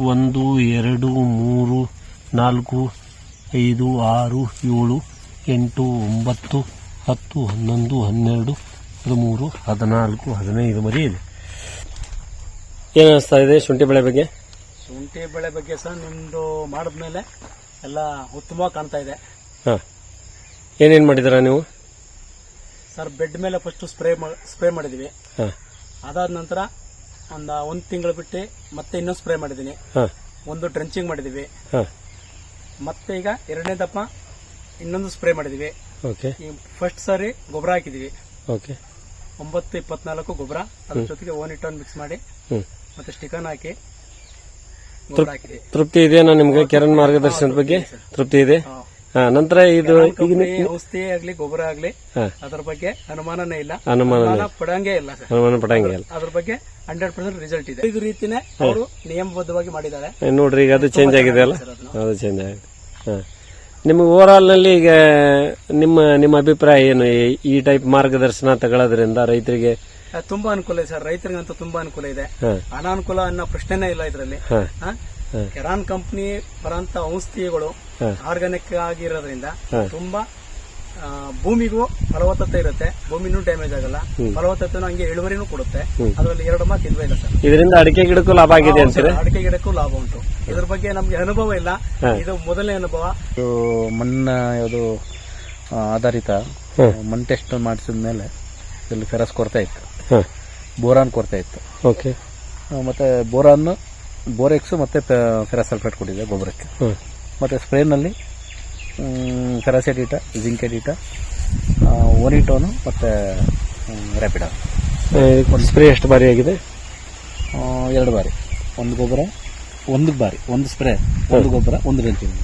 ಒಂದು ಎರಡು ಮೂರು ನಾಲ್ಕು ಐದು ಆರು ಏಳು ಎಂಟು ಒಂಬತ್ತು ಹತ್ತು ಹನ್ನೊಂದು ಹನ್ನೆರಡು ಹದಿಮೂರು ಹದಿನಾಲ್ಕು ಹದಿನೈದು ಮರಿ ಇದೆ. ಏನಿಸ್ತಾ ಅನಿಸ್ತಾ ಇದೆ ಶುಂಠಿ ಬೆಳೆ ಬಗ್ಗೆ? ಶುಂಠಿ ಬೆಳೆ ಬಗ್ಗೆ ಸರ್ ನಿಮ್ದು ಮಾಡಿದ್ಮೇಲೆ ಎಲ್ಲ ಉತ್ತಮವಾಗಿ ಕಾಣ್ತಾ ಇದೆ. ಹಾಂ. ಏನೇನು ಮಾಡಿದ್ದೀರಾ ನೀವು? ಸರ್ ಬೆಡ್ ಮೇಲೆ ಫಸ್ಟ್ ಸ್ಪ್ರೇ ಸ್ಪ್ರೇ ಮಾಡಿದೀವಿ. ಹಾಂ. ಅದಾದ ನಂತರ ಒಂದು ಒಂದು ತಿಂಗಳು ಬಿಟ್ಟು ಮತ್ತೆ ಇನ್ನೊಂದು ಸ್ಪ್ರೇ ಮಾಡಿದ್ದೀನಿ. ಒಂದು ಟ್ರೆಂಚಿಂಗ್ ಮಾಡಿದೀವಿ. ಮತ್ತೆ ಈಗ ಎರಡನೇ ದಪ್ಪ ಇನ್ನೊಂದು ಸ್ಪ್ರೇ ಮಾಡಿದೀವಿ. ಫಸ್ಟ್ ಸಾರಿ ಗೊಬ್ಬರ ಹಾಕಿದೀವಿ. ಓಕೆ. ಒಂಬತ್ತು ಇಪ್ಪತ್ನಾಲ್ಕು ಗೊಬ್ಬರ. ಅದ್ರ ಜೊತೆಗೆ ಓನ್ ಇಟ್ಟನ್ ಮಿಕ್ಸ್ ಮಾಡಿ ಮತ್ತೆ ಸ್ಟಿಕನ್ ಹಾಕಿ ಗೊಬ್ಬರ ತೃಪ್ತಿ ತೃಪ್ತಿ ಇದೆಯಾ ನಿಮ್ಗೆ ಕಿರಣ್ ಮಾರ್ಗದರ್ಶನದ ಬಗ್ಗೆ? ತೃಪ್ತಿ ಇದೆ. ನಂತರ ಇದು ಔಷಧಿ ಆಗ್ಲಿ ಗೊಬ್ಬರ ಆಗ್ಲಿ ಅದ್ರ ಬಗ್ಗೆ ಅನುಮಾನನೇ ಇಲ್ಲ. ಅನುಮಾನ ಅನುಮಾನ ಪಡಂಗೇ ಇಲ್ಲ ಸರ್. ಪಡಂಗೇ ಇಲ್ಲ. ಅದ್ರ ಬಗ್ಗೆ ಹಂಡ್ರೆಡ್ ಪರ್ಸೆಂಟ್ ರಿಸಲ್ಟ್ ಇದೆ. ಇದು ರೀತಿನೇ ಅವರು ನಿಯಮಬದ್ಧವಾಗಿ ಮಾಡಿದ್ದಾರೆ. ನೋಡ್ರಿ ಈಗ ಅದು ಚೇಂಜ್ ಆಗಿದೆ ಅಲ್ಲ? ಅದು. ಚೇಂಜ್ ಆಗಿದೆ. ನಿಮಗೆ ಓವರಾಲ್ನಲ್ಲಿ ಈಗ ನಿಮ್ಮ ನಿಮ್ಮ ಅಭಿಪ್ರಾಯ ಏನು? ಈ- ಟೈಪ್ ಮಾರ್ಗದರ್ಶನ ತಗೊಳ್ಳೋದ್ರಿಂದ ರೈತರಿಗೆ ತುಂಬಾ ಅನುಕೂಲ ಇದೆ ಸರ್. ರೈತರಿಗಂತೂ ತುಂಬಾ ಅನುಕೂಲ ಇದೆ. ಅನಾನುಕೂಲ ಅನ್ನೋ ಪ್ರಶ್ನೆನೇ ಇಲ್ಲ ಇದರಲ್ಲಿ. ಕೆರಾನ್ ಕಂಪ್ನಿ ಬರಂತ ಔಷಧಿಗಳು. ಆರ್ಗಾನಿಕ್ ಆಗಿರೋದ್ರಿಂದ ತುಂಬಾ ಭೂಮಿಗೂ ಫಲವತ್ತತೆ ಇರುತ್ತೆ. ಭೂಮಿನೂ ಡ್ಯಾಮೇಜ್ ಆಗಲ್ಲ. ಫಲವತ್ತತೆ ಹಂಗೆ ಇಳುವರಿನೂ ಕೊಡುತ್ತೆ. ಅದರಲ್ಲಿ ಎರಡು ಮಾತು ಇಲ್ವೇ ಇಲ್ಲ ಸರ್. ಇದರಿಂದ ಅಡಿಕೆ ಗಿಡಕ್ಕೂ ಲಾಭ ಆಗಿದೆ ಅಂತೀರಾ? ಅಡಿಕೆ ಗಿಡಕ್ಕೂ ಲಾಭ ಉಂಟು. ಇದ್ರ ಬಗ್ಗೆ ನಮ್ಗೆ ಅನುಭವ ಇಲ್ಲ. ಇದು ಮೊದಲನೇ ಅನುಭವ. ಇದು ಮಣ್ಣು ಯಾವುದು ಆಧಾರಿತ. ಮಣ್ಣು ಟೆಸ್ಟ್ ಮಾಡಿಸಿದ ಮೇಲೆ ಇಲ್ಲಿ ಫೆರಸ್ ಕೊರತೆ ಇತ್ತು. ಹಾಂ. ಬೋರಾನ್ ಕೊರತೆ ಇತ್ತು. ಓಕೆ. ಮತ್ತೆ ಬೋರಾನ್ ಬೋರೆಕ್ಸ್ ಮತ್ತೆ ಫೆರಾಸಲ್ಫೇಟ್ ಕೊಟ್ಟಿದೆ ಗೊಬ್ಬರಕ್ಕೆ. ಮತ್ತು ಸ್ಪ್ರೇನಲ್ಲಿ ಫೆರಾಸೆಡಿಟ ಜಿಂಕೆಡಿಟ ಒನಿಟೋನು ಮತ್ತೆ ರ್ಯಾಪಿಡ. ಸ್ಪ್ರೇ ಎಷ್ಟು ಬಾರಿ ಆಗಿದೆ? ಎರಡು ಬಾರಿ. ಒಂದು ಗೊಬ್ಬರ ಒಂದು ಬಾರಿ. ಒಂದು ಸ್ಪ್ರೇ ಒಂದು ಗೊಬ್ಬರ ಒಂದು ರೆಂಚಿಂಗ್